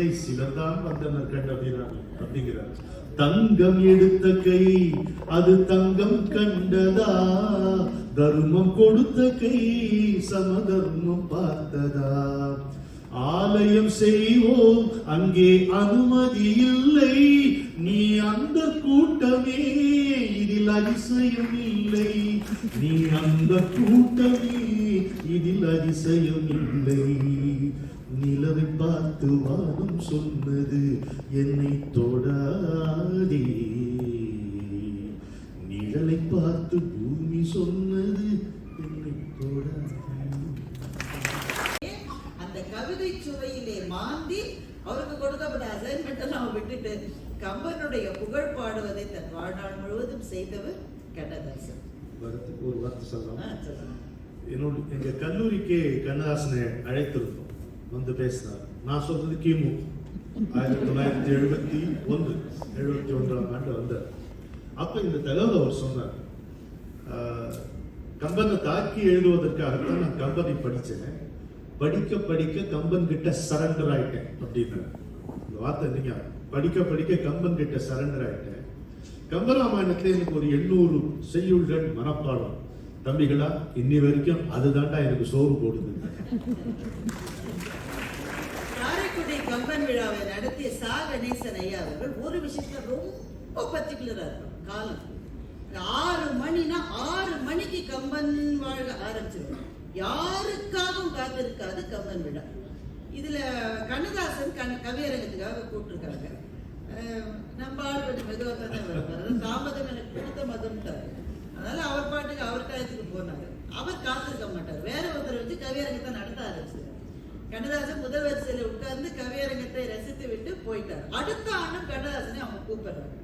விடை சிலர்தான் வந்தனர் கண்டபிரான் அப்படிங்கிறார். தங்கம் எடுத்த கை அது தங்கம் கண்டதா? தர்மம் கொடுத்த கை சமதர்மம் பார்த்ததா? ஆலயம் செய்வோம் அங்கே அனுமதி இல்லை. நீ அந்த கூட்டமே இதில் அதிசயம் இல்லை. நீ அந்த கூட்டமே இதில் அதிசயம் இல்லை. நிலவை பார்த்து வானம் சொன்னது என்னை தொடாதே. நிழலை பார்த்து பூமி சொன்னது என்னை தொடாதே. அந்த கவிதை சுவையிலே மாந்தி அவருக்கு கொடுக்கப்பட்ட அசைன்மெண்ட் எல்லாம் விட்டுட்டு கம்பனுடைய புகழ் பாடுவதை தன் வாழ்நாள் முழுவதும் செய்தவர் கண்ணதாசன். ஒரு வார்த்தை சொல்லலாம். என்னோட எங்க கல்லூரிக்கு கண்ணதாசனை அழைத்திருந்தோம். வந்து பேசினார் நான் சொல்றது கிமு ஆயிரத்தி தொள்ளாயிரத்தி எழுபத்தி ஒன்று எழுபத்தி ஒன்றாம் ஆண்டு வந்தார் அப்ப இந்த தகவல் அவர் சொன்னார் கம்பனை தாக்கி எழுதுவதற்காகத்தான் நான் கம்பனை படித்தேன் படிக்க படிக்க கம்பன் கிட்ட சரண்டர் ஆயிட்டேன் அப்படின்னு இந்த வார்த்தை நீங்க படிக்க படிக்க கம்பன் கிட்ட சரண்டர் ஆயிட்டேன் கம்பராமாயணத்துல எனக்கு ஒரு எண்ணூறு செய்யுள்கள் மனப்பாடம் தம்பிகளா இன்னி வரைக்கும் அதுதான்டா எனக்கு சோறு போடுது விழாவை நடத்திய சா கணேசன் ஐயா அவர்கள் ஒரு விஷயத்துல ரொம்ப பர்டிகுலரா இருக்கும் காலம். ஆறு மணினா ஆறு மணிக்கு கம்பன் வாழ ஆரம்பிச்சிருக்கோம் யாருக்காகவும் காத்திருக்காது கம்பன் விழா. இதுல கண்ணதாசன் கண் கவியரங்கத்துக்காக கூப்பிட்டுருக்காங்க. நம்ம ஆள் கொஞ்சம் மெதுவாக தான் வருவார். தாமதம் எனக்கு கொடுத்த மதம்ட்டாரு அதனால அவர் பாட்டுக்கு அவர் டயத்துக்கு போனாங்க அவர் காத்திருக்க மாட்டார். வேற ஒருத்தரை வச்சு கவியரங்கத்தை நடத்த ஆரம்பிச்சார் கண்ணதாசன் முதல் வரிசையில உட்கார்ந்து கவியரங்கத்தை ரசித்து விட்டு போயிட்டார். அடுத்த ஆண்டும் கண்ணதாசனை அவங்க கூப்பிடுறாங்க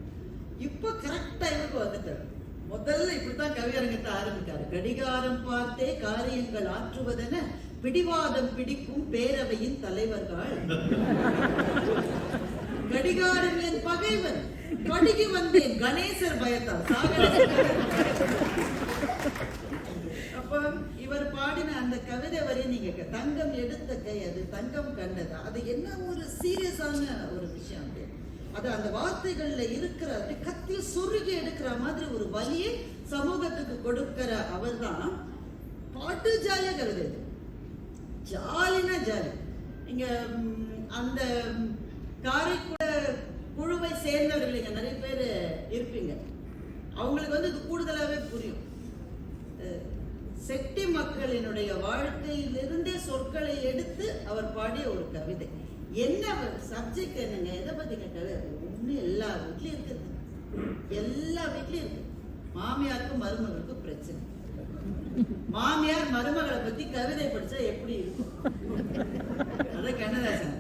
இப்போ கரெக்ட் டைமுக்கு வந்துட்டார். முதல்ல இப்படித்தான் கவியரங்கத்தை ஆரம்பித்தார் கடிகாரம் பார்த்தே காரியங்கள் ஆற்றுவதென பிடிவாதம் பிடிக்கும் பேரவையின் தலைவர்கள். கடிகாரம் என் பகைவன் கடிகி வந்தேன் கணேசர் பயத்தால் அப்ப இவர் பாடின அந்த கவிதை வரி நீங்க தங்கம் எடுத்த கை அது தங்கம் கண்டதா. அது என்ன ஒரு சீரியஸான ஒரு விஷயம் அது அது அந்த வார்த்தைகள்ல இருக்கிற அப்படியே கத்தில் சொருகி எடுக்கிற மாதிரி ஒரு வலியை சமூகத்துக்கு கொடுக்கிற அவர்தான் பாட்டு ஜாலியா கவிதை ஜாலினா ஜாலி. நீங்க அந்த ம், குழுவை சேர்ந்தவர்கள் இங்க நிறைய பேர் இருப்பீங்க அவங்களுக்கு வந்து இது கூடுதலாவே புரியும். செட்டி மக்களினுடைய வாழ்க்கையிலிருந்தே சொற்களை எடுத்து அவர் பாடிய ஒரு கவிதை. என்ன சப்ஜெக்ட் என்னங்க? எதை பத்தி கேட்டாலும் ஒன்று எல்லா வீட்லையும் இருக்குது. எல்லா வீட்லயும் இருக்கு. மாமியாருக்கும் மருமகளுக்கும் பிரச்சனை. மாமியார் மருமகளை பத்தி கவிதை படிச்சா எப்படி இருக்கும்? அதான் கண்ணதாசன்.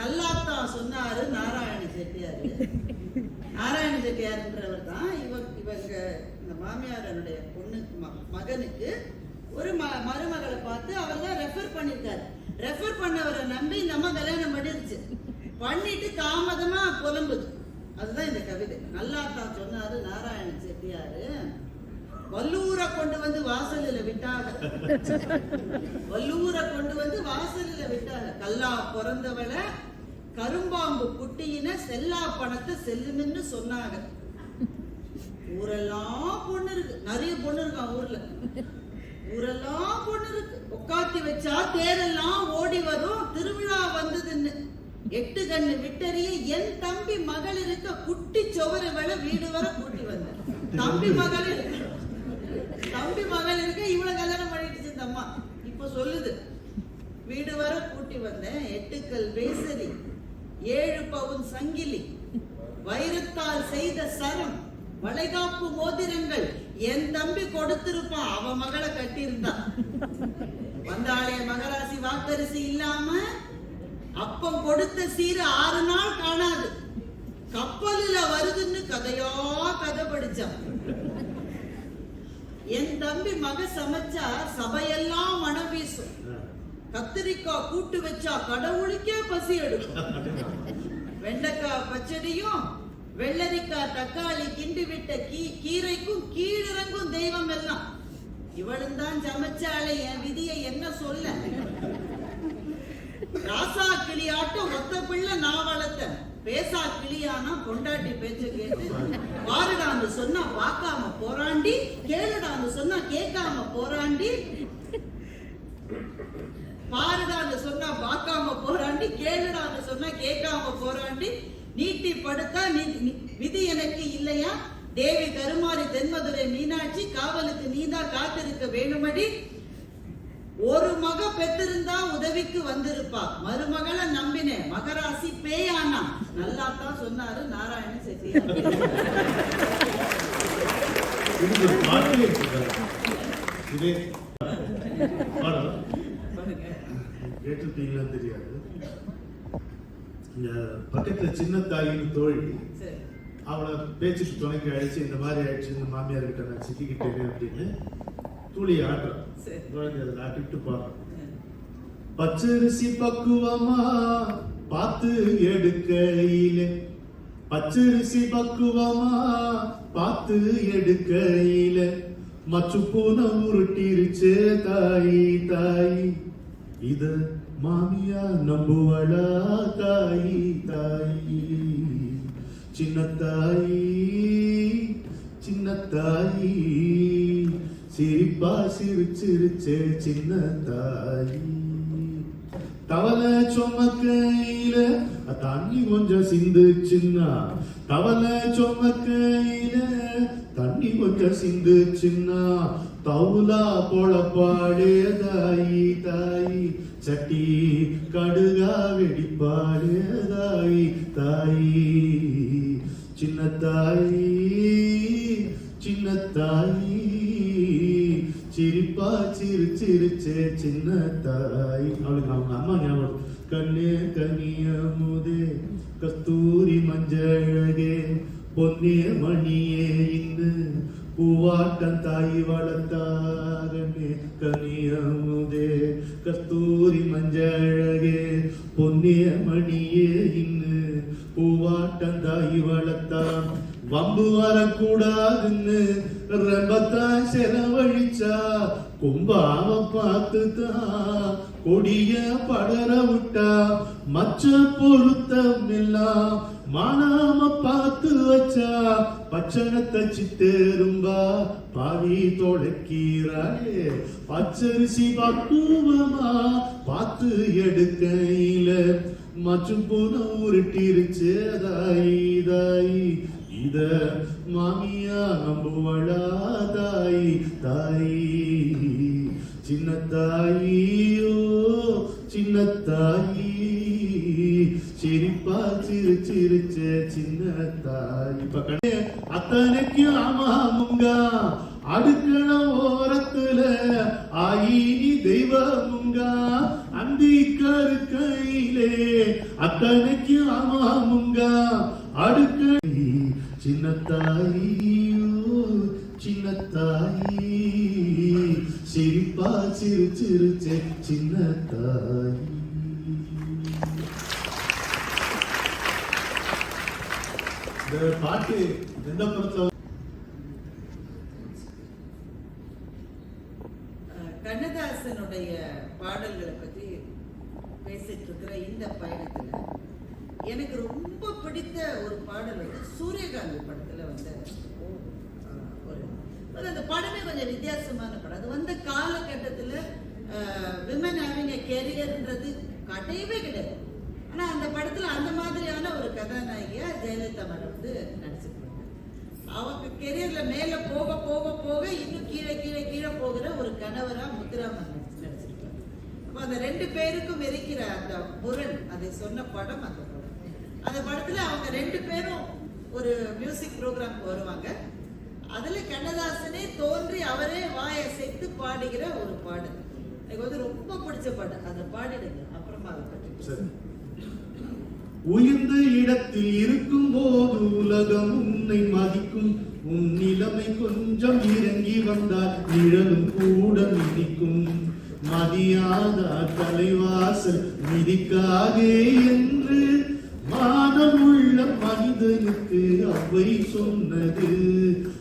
நல்லாத்தான் சொன்னாரு நாராயண செட்டியாரு. நாராயண செட்டியார்ன்றவர் தான். இவ இவங்க இந்த மாமியாரனுடைய பொண்ணுக்கு ம- மகனுக்கு ஒரு ம மருமகளை பார்த்து அவர் தான் ரெஃபர் பண்ணியிருக்காரு. ரெஃபர் பண்ணவரை நம்பி இந்த அம்மா கல்யாணம் பண்ணிருச்சு பண்ணிட்டு தாமதமா புலம்புது. அதுதான் இந்த கவிதை. நல்லா தான் சொன்னாரு நாராயண செட்டியாரு. வல்லூரை கொண்டு வந்து வாசலில் விட்டாங்க. வல்லூரை கொண்டு வந்து வாசலில் விட்டாங்க. கல்லா பிறந்தவளை கரும்பாம்பு குட்டியின செல்லா பணத்தை செல்லுமின்னு சொன்னாங்க. ஊரெல்லாம் பொண்ணு இருக்கு. நிறைய பொண்ணு இருக்கான் ஊர்ல? ஊரெல்லாம் பொண்ணு இருக்கு. உட்காத்தி வச்சா தேரெல்லாம் ஓடி வரும். திருவிழா வந்ததுன்னு. எட்டு கண்ணு விட்டறிய என் தம்பி மகள் இருக்க குட்டி சுவரு வேலை வீடு வர கூட்டி வந்தேன். தம்பி மகள் தம்பி மகள் இருக்க இவ்வளவு கல்யாணம் பண்ணிடுச்சு இந்த அம்மா. இப்ப சொல்லுது. வீடு வர கூட்டி வந்தேன். எட்டுக்கல் வேசரி ஏழு பவுன் சங்கிலி வைரத்தால் செய்த சரம் வளைகாப்பு மோதிரங்கள் என் தம்பி கொடுத்திருப்பான் அவ மகளை கட்டியிருந்தான் வந்தாளே மகராசி வாக்கரிசி இல்லாம அப்பம் கொடுத்த சீர ஆறு நாள் காணாது. கப்பலுல வருதுன்னு கதையோ கதை படிச்சான். என் தம்பி மக சமைச்சா சபையெல்லாம் மனம் வீசும் கத்திரிக்காய் கூட்டு வச்சா கடவுளுக்கே பசி எடுக்கும். வெண்டைக்காய் பச்சடியும் வெள்ளரிக்காய் தக்காளி கிண்டி விட்ட கீ கீரைக்கும் கீழிறங்கும் தெய்வம் எல்லாம். இவளும் தான் சமைச்சாலே என் விதியை என்ன சொல்ல? ராசா கிளியாட்டம் ஒத்த பிள்ளை நான் பேசா கிளியானா பொண்டாட்டி பேச்ச கேட்டு பாருடான்னு சொன்னா பார்க்காம போராண்டி கேளுடான்னு சொன்னா கேட்காம போராண்டி. பாருடான்னு சொன்னா பார்க்காம போராண்டி கேளுடான்னு சொன்னா கேட்காம போராண்டி நீட்டி படுத்தா விதி எனக்கு இல்லையா? தேவி கருமாரி தென்மதுரை மீனாட்சி காவலுக்கு நீதான் காத்திருக்க வேணுமடி. ஒரு மக பெற்றிருந்தா உதவிக்கு வந்திருப்பா. மருமகளை நம்பினேன் மகராசி பேயானா. நல்லா தான் சொன்னாரு நாராயண செட்டி இது பாடம் கேட்டிருப்பீங்களான்னு தெரியாது. பக்கத்துல சின்ன தாயின்னு தோழி அவளை பேச்சுக்கு துணைக்கு அழைச்சு இந்த மாதிரி ஆயிடுச்சு இந்த மாமியார் கிட்ட நான் சிக்கிக்கிட்டேனே அப்படின்னு தூளி ஆட்டுறான். சரி. குழந்தை அதை ஆட்டிட்டு பாடுறான் பச்சரிசி பக்குவமா பார்த்து எடுக்கையில. பச்சரிசி பக்குவமா பார்த்து எடுக்கையில. மச்சு பூனை உருட்டிருச்சே தாயி தாயி. இத மாமியா நம்புவளா தாயி தாயி சின்ன தாயி சின்ன தாயி சிரிப்பா சிரிச்சிருச்சே சின்ன தாயி தவள சுமக்கையில தண்ணி கொஞ்சம் சிந்துச்சுன்னா தவள சுமக்கையில தண்ணி கொஞ்சம் சிந்துச்சுன்னா தவுலா பொழப்பாடே தாயி தாயி. சட்டி கடுகா வெடிப்பாடே தாயி தாயி. சின்ன தாயி சின்ன தாயி. சிரி சிரிச்சே சின்ன தாய் அவளுக்கு அவங்க அம்மா ஞாபகம் கண்ணே கனியமுதே கஸ்தூரி மஞ்சழகே பொன்னே மணியே இன்னு பூவாட்டம் தாய் வளர்த்தாகனே கனியமுதே கஸ்தூரி மஞ்சழகே பொன்னே மணியே இன்னு பூவாட்டம் தாய் வளர்த்தான் வம்பு வரக்கூடாதுன்னு ரொம்பத்தான் செலவழிச்சா கும்பாவ பார்த்துதான் கொடிய படர விட்டா மச்ச பொருத்தம் எல்லாம் மானாம பார்த்து வச்சா பச்சனத்தை சித்தேரும்பா பாவி தொலைக்கிறாளே பச்சரிசி பக்குவமா பார்த்து எடுக்கையில மற்றும் போன உருட்டிருச்சு தாயி தாயி இத மாமியா நம்புவளா தாயி தாயி. சின்ன தாயியோ சின்ன தாயி சிரிப்பா சிறு சிரிச்ச சின்ன தாய் இப்ப கண்ணே அத்தனைக்கும் ஆமாமுங்க அடுக்கள ஓரத்துல ஆயினி தெய்வமுங்க அந்தி கருக்கையிலே அத்தனைக்கும் ஆமாமுங்க அடுக்க சின்ன தாயியோ சிரிப்பா சிறு சிறு சின்ன தாய் இந்த பாட்டு என்ன பொறுத்த கண்ணதாசனுடைய பாடல்களை பத்தி பேசிட்டு இருக்கிற இந்த பயணத்துல எனக்கு ரொம்ப பிடித்த ஒரு பாடல் வந்து சூரியகாந்தி படத்துல வந்த ஒரு அந்த படமே கொஞ்சம் வித்தியாசமான படம். அது வந்த காலகட்டத்தில் விமன் ஹேவிங் எ கெரியர்ன்றது கட்டையவே கிடையாது. ஆனால் அந்த படத்தில் அந்த மாதிரியான ஒரு கதாநாயகியாக ஜெயலலிதா மேடம் வந்து நடிச்சிருப்பாங்க. அவங்க கெரியரில் மேலே போக போக போக இன்னும் கீழே கீழே கீழே போகிற ஒரு கணவராக முத்துராமன் நடிச்சிருக்காங்க அப்போ அந்த ரெண்டு பேருக்கும் இருக்கிற அந்த முரண் அதை சொன்ன படம் அந்த படம். அந்த படத்தில் அவங்க ரெண்டு பேரும் ஒரு மியூசிக் ப்ரோக்ராம்க்கு வருவாங்க. அதுல கண்ணதாசனே தோன்றி அவரே வாயை சேர்த்து பாடுகிற ஒரு பாடல். எனக்கு வந்து ரொம்ப பிடிச்ச பாட்டு அதை பாடிடுங்க. அப்புறமா அதை பற்றி உயர்ந்த இடத்தில் இருக்கும் போது உலகம் உன்னை மதிக்கும். உன் நிலைமை கொஞ்சம் இறங்கி வந்தால் நிழலும் கூட மிதிக்கும். மதியாத தலைவாசல் மிதிக்காதே என்று மானம் உள்ள மனிதனுக்கு அவை சொன்னது.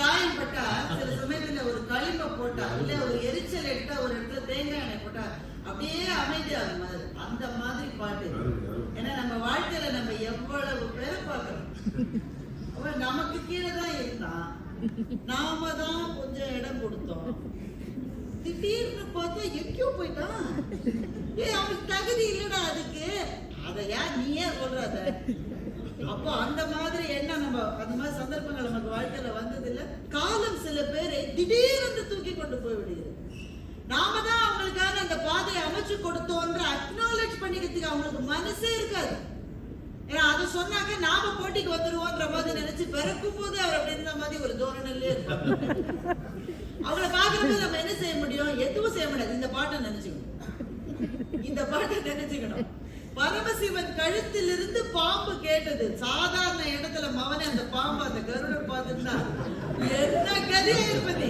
காயம் பட்டா சில சமயத்துல ஒரு களிம்ப போட்டா இல்ல ஒரு எரிச்சல் எடுத்தா ஒரு இடத்துல தேங்காய் எண்ணெய் போட்டா அப்படியே அமைதியாகும் மாதிரி. அந்த மாதிரி பாட்டு. ஏன்னா நம்ம வாழ்க்கையில நம்ம எவ்வளவு பேரை பார்க்கணும். அவன் நமக்கு கீழே தான் இருந்தான். நாம தான் கொஞ்சம் இடம் கொடுத்தோம். திடீர்னு பார்த்தா எங்கேயோ போயிட்டான். ஏய் அவனுக்கு தகுதி இல்லடா அதுக்கு. அதை யார் நீ ஏன் சொல்ற அதை அப்போ அந்த மாதிரி என்ன நம்ம அந்த மாதிரி சந்தர்ப்பங்கள் நமக்கு வாழ்க்கையில வந்தது இல்ல காலம் சில பேரை திடீர்னு தூக்கி கொண்டு போய் விடுகிறது நாம தான் அவங்களுக்காக அந்த பாதையை அமைச்சு கொடுத்தோன்ற அக்னாலேஜ் பண்ணிக்கிறதுக்கு அவங்களுக்கு மனசே இருக்காது. ஏன்னா அதை சொன்னாக்க நாம போட்டிக்கு வந்துருவோன்ற மாதிரி நினைச்சு பிறக்கும் போது அவர் அப்படி இருந்த மாதிரி ஒரு தோரணையிலே இருப்பாங்க அவங்கள பாக்குறப்ப நம்ம என்ன செய்ய முடியும்? எதுவும் செய்ய முடியாது. இந்த பாட்டை நினைச்சுக்கணும். இந்த பாட்டை நினைச்சுக்கணும். பரமசிவன் கழுத்திலிருந்து பாம்பு கேட்டது. சாதாரண இடத்துல மவனே அந்த பாம்பு அந்த கருடன் பார்த்துட்டா என்ன கதையா இருப்பது?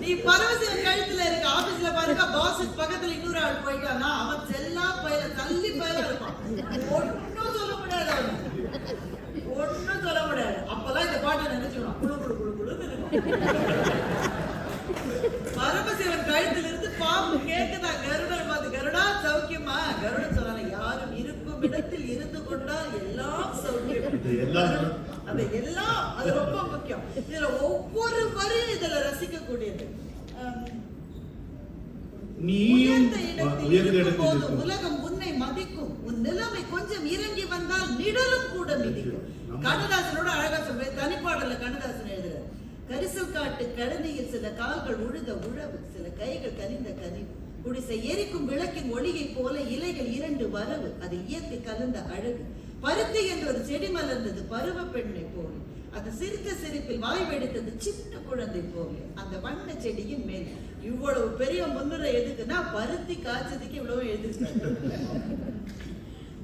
நீ பரமசிவன் கழுத்துல இருக்க ஆபீஸ்ல பாருங்க பாஸ் பக்கத்துல இன்னொரு ஆள் போயிட்டானா அவன் செல்லா பயில தள்ளி பயில இருப்பான். ஒன்னும் சொல்ல முடியாது அவன் ஒன்னும் சொல்ல முடியாது. அப்பதான் இந்த பாட்டை நினைச்சுக்கணும் குழு குழு குழு குழுன்னு இருக்கும் பரமசிவன் கழுத்துல இருந்து பாம்பு கேக்குதா கருடன் பார்த்து கருடா சௌக்கியமா கருடன் சொன்னாங்க யாரும் இருக்கும் இடத்தில் இருந்து கொண்டால் எல்லாம் சௌக்கியம் இது எல்லாம் அது எல்லாம் அது ரொம்ப முக்கியம். இதுல ஒவ்வொரு வரியும் இதுல ரசிக்க கூடியது நீயும் உயர்ந்த இடத்தில் உயர்ந்த இடத்தில் இருக்கும்போது இருக்கும். உலகம் உன்னை மதிக்கும். உன் நிலைமை கொஞ்சம் இறங்கி வந்தால் நிழலும் கூட மிதிக்கும். கண்ணதாசனோட அழகா சொல்றேன் தனிப்பாடல்ல கண்ணதாசன் எழுதுறாரு கரிசல் காட்டு கழனியில் சில கால்கள் உழுத உழவு சில கைகள் கனிந்த கனி குடிசை எரிக்கும் விளக்கின் ஒளியை போல இலைகள் இரண்டு வரவு அது இயற்கை கலந்த அழகு. பருத்தி என்ற ஒரு செடி மலர்ந்தது பருவ பெண்ணை போல. அந்த சிரித்த சிரிப்பில் வாய் வெடித்தது சின்ன குழந்தை போல. அந்த வண்ண செடியின் மேல் இவ்வளவு பெரிய முன்னுரை எதுக்குன்னா பருத்தி காய்ச்சதுக்கு இவ்வளவு எதிர்த்து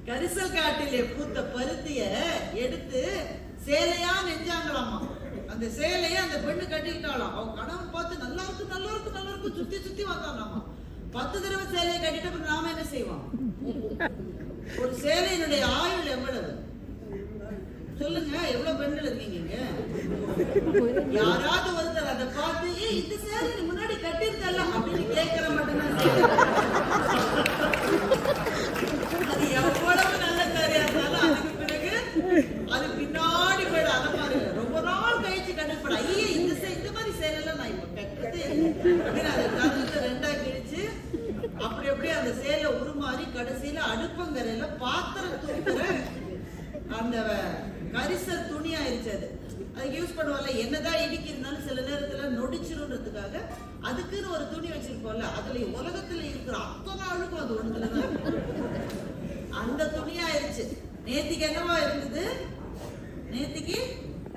கரிசல் காட்டிலே பூத்த பருத்திய எடுத்து சேலையா நெஞ்சாங்களாமா. அந்த சேலைய அந்த பெண்ணு கட்டிக்கிட்டாளாம் அவங்க கணவன் பார்த்து நல்லா இருக்கு நல்லா இருக்கு நல்லா இருக்கு சுத்தி சுத்தி வந்தாங்களாமா பத்து தடவை சேலையை கட்டிட்டு நாம என்ன செய்வோம்? ஒரு சேலையினுடைய ஆயுள் எவ்வளவு சொல்லுங்க எவ்வளவு பெண்கள் இருக்கீங்க? யாராவது ஒருத்தர் அதை பார்த்து ஏய் இந்த சேலை முன்னாடி கட்டிருக்கல அப்படின்னு கேட்கற மட்டும்தான் செய்வாங்க. அது எவ்வளவு நல்ல காரியம் இருந்தாலும் அதுக்கு பிறகு அது பின்னாடி போயிடும் அந்த மாதிரி இல்ல. ரொம்ப நாள் கழிச்சு கண்டுபிட ஐயே இந்த சே- இந்த மாதிரி சேலைலாம் நான் இப்ப கட்டுறதே இல்லை அப்படின்னு அதை கழுத்துல ரெண்டா கிழிச்சு அப்படி அப்படியே அந்த சேலை உருமாறி கடைசியில அடுப்பங்கரையில பாத்திரம் தூக்குற அந்த கரிசல் துணி ஆயிடுச்சு அது. அதுக்கு யூஸ் பண்ணுவாங்கல்ல என்னதான் இடிக்கிறதுனாலும் சில நேரத்துல நொடிச்சிருன்றதுக்காக அதுக்குன்னு ஒரு துணி வச்சிருப்போம்ல அதுல உலகத்துல இருக்கிற அத்தனை அழுக்கும் அது ஒண்ணுலதான் அந்த துணியாயிருச்சு நேத்திக்கு என்னவா இருந்தது? நேத்திக்கு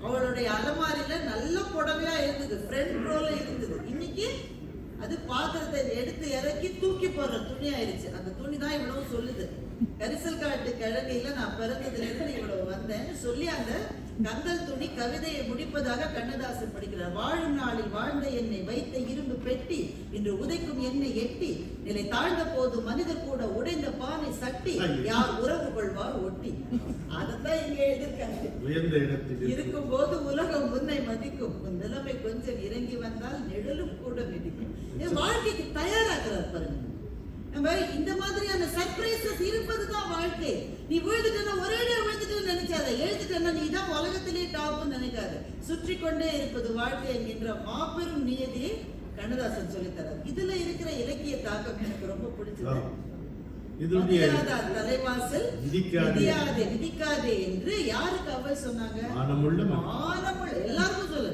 அவளுடைய அலமாரியில நல்ல புடவையா இருந்தது ஃப்ரெண்ட் ரோல இருந்தது. இன்னைக்கு அது பாத்திரத்தை எடுத்து இறக்கி தூக்கி போடுற துணி ஆயிருச்சு அந்த துணி தான் இவ்வளவு சொல்லுது. கரிசல் காட்டு கிழமையில நான் பிறந்ததுல இருந்து இவ்வளவு வந்தேன். சொல்லி அந்த கந்தல் துணி கவிதையை முடிப்பதாக கண்ணதாசன் படிக்கிறார். வாழும் நாளில் வாழ்ந்த என்னை வைத்த இன்று உதைக்கும் என்னை எட்டி நிலை தாழ்ந்த போது மனிதர் கூட உடைந்த பானை சட்டி யார் உறவு கொள்வார் ஒட்டி. அதைத்தான் இங்க எழுதியிருக்காங்க. இருக்கும் போது உலகம் உன்னை மதிக்கும். உன் நிலைமை கொஞ்சம் இறங்கி வந்தால் நிழலும் கூட மிதிக்கும். வாழ்க்கைக்கு தயாராக்குறார் பாருங்க. நம்ம இந்த மாதிரியான சர்ப்ரைசஸ் இருப்பதுதான் வாழ்க்கை. நீ விழுந்துட்டா ஒரே விழுந்துட்டு நினைக்காத எழுந்துட்டா நீ தான் உலகத்திலே டாப்னு நினைக்காத. சுற்றி கொண்டே இருப்பது வாழ்க்கை என்கின்ற மாபெரும் நியதியை கண்ணதாசன் சொல்லித்தரார். இதுல இருக்கிற இலக்கிய தாக்கம் எனக்கு ரொம்ப பிடிச்சது. தலைவாசல். விதியாதே விதிக்காதே என்று யாருக்கு அவை சொன்னாங்க? மானமுள்ள எல்லாருக்கும் மானமுள்ள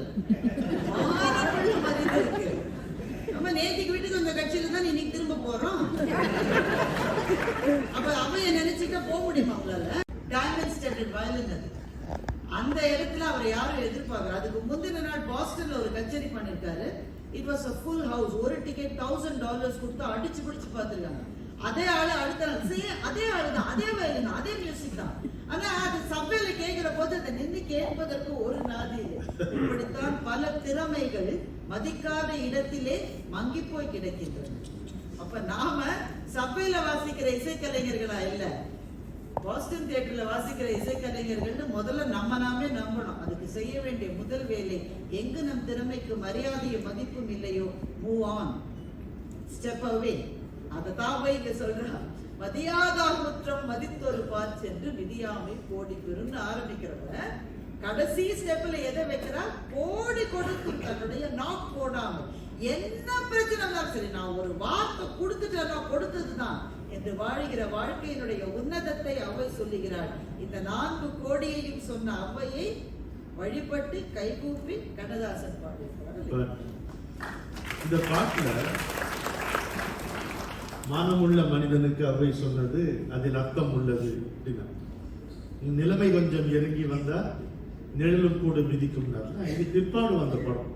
நம்ம நேத்திக்கு வீட்டுக்கு அந்த கட்சியில தான் இன்னைக்கு திரும்ப போறோம். அப்ப அவைய நினைச்சுட்டா போக முடியுமா உங்களால டைமண்ட் ஸ்டேட்டட் வயலின் அது. அந்த இடத்துல அவர் யாரும் எதிர்பார்க்கல. அதுக்கு முந்தின நாள் பாஸ்டன்ல ஒரு கச்சேரி பண்ணிருக்காரு it was a full house ஒரு டிக்கெட் தௌசண்ட் டாலர்ஸ் கொடுத்து அடிச்சு பிடிச்சு பார்த்துருக்காங்க. அதே ஆளு அடுத்த நாள் சேம் அதே ஆளு தான் அதே வயலு தான் அதே மியூசிக் தான். ஆனா அது சபையில கேட்கிற போது அதை நின்று கேட்பதற்கு ஒரு நாதி இப்படித்தான் பல திறமைகள் மதிக்காத இடத்திலே மங்கி போய் கிடைக்கின்றன. அப்ப நாம சபையில வாசிக்கிற இசைக்கலைஞர்களா இல்லை பாஸ்டன் தியேட்டர்ல வாசிக்கிற இசைக்கலைஞர்கள்னு முதல்ல நம்ம நாமே நம்பணும். அதுக்கு செய்ய வேண்டிய முதல் வேலை எங்கு நம் திறமைக்கு மரியாதையும் மதிப்பும் இல்லையோ? மூவ் ஆன் ஸ்டெப் அவே அதை தாவை இங்க சொல்றா. மதியாதார் குற்றம் மதித்தொரு பார் சென்று விதியாமை கோடி பெருன்னு ஆரம்பிக்கிறவங்க கடைசி ஸ்டெப்ல எதை வைக்கிறா? கோடி கொடுக்கும் தன்னுடைய நாக் போடாமல் என்ன பிரச்சனை இருந்தாலும் சரி நான் ஒரு வார்த்தை கொடுத்துட்டேன்னா கொடுத்தது தான் என்று வாழ்கிற வாழ்க்கையினுடைய உன்னதத்தை அவை சொல்லுகிறாள். இந்த நான்கு கோடியையும் சொன்ன அவையை வழிபட்டு கைகூப்பி கண்ணதாசன் பாடியிருக்கிறார். இந்த பாட்டுல மானமுள்ள மனிதனுக்கு அவை சொன்னது அதில் அர்த்தம் உள்ளது அப்படின்னா. நிலைமை கொஞ்சம் இறங்கி வந்தா நிழலும் கூட மிதிக்கும் இது பிற்பாடு வந்த படம்.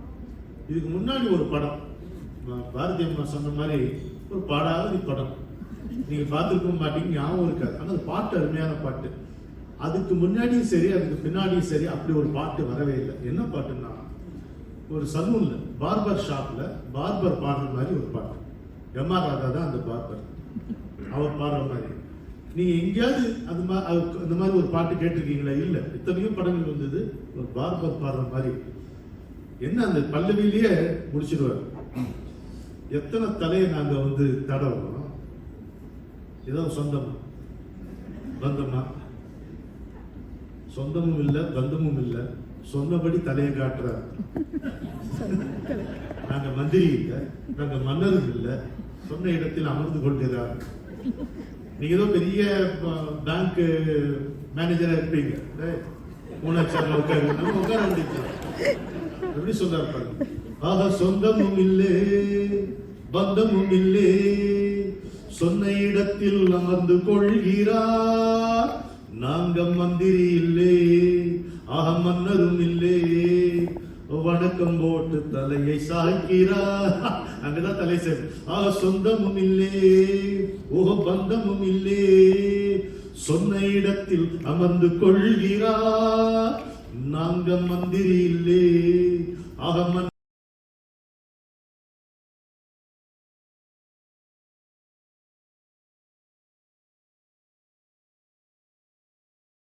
இதுக்கு முன்னாடி ஒரு படம். பாரதி அம்மா சொன்ன மாதிரி ஒரு பாடாவது படம். நீங்க பார்த்துருக்க மாட்டீங்க ஞாபகம் இருக்காது. ஆனா அது பாட்டு அருமையான பாட்டு. அதுக்கு முன்னாடியும் சரி அதுக்கு பின்னாடியும் சரி அப்படி ஒரு பாட்டு வரவே இல்லை. என்ன பாட்டுன்னா ஒரு சலூன்ல பார்பர் ஷாப்ல பார்பர் பாடுற மாதிரி ஒரு பாட்டு. எம் ஆர் ராதா தான் அந்த பார்பர். அவர் பாடுற மாதிரி. நீங்க எங்கேயாவது அது மாதிரி அந்த மாதிரி ஒரு பாட்டு கேட்டிருக்கீங்களா? இல்ல. இத்தனையோ படங்கள் வந்தது ஒரு பார்பர் பாடுற மாதிரி. என்ன அந்த பல்லவிலேயே முடிச்சிடுவார் எத்தனை தலையை நாங்க வந்து தடவுறோம்? ஏதோ சொந்தம். பந்தமா? சொந்தமும் இல்ல பந்தமும் இல்லை. சொன்னபடி தலையை காட்டுறார். நாங்க மந்திரி இல்லை நாங்க மன்னரும் இல்ல. சொன்ன இடத்தில் அமர்ந்து கொள்கிறார் நீங்க ஏதோ பெரிய பேங்க் மேனேஜரா இருப்பீங்க. டேய், உட்காரு. நம்ம உட்கார வேண்டியது எப்படி சொல்றாரு பாருங்க. ஆக சொந்தமும் இல்லை பந்தமும் இல்லை. சொன்ன இடத்தில் அமர்ந்து கொள்கிறார். நாங்கள் மந்திரி இல்லே அகம் மன்னரும் இல்லே. வணக்கம் போட்டு தலையை சாய்க்கிறார். அங்கதான் தலை சாய் ஆக சொந்தமும் இல்லே ஓ பந்தமும் இல்லே. சொன்ன இடத்தில் அமர்ந்து கொள்கிறார். நாங்க மந்திரி இல்லே ஆக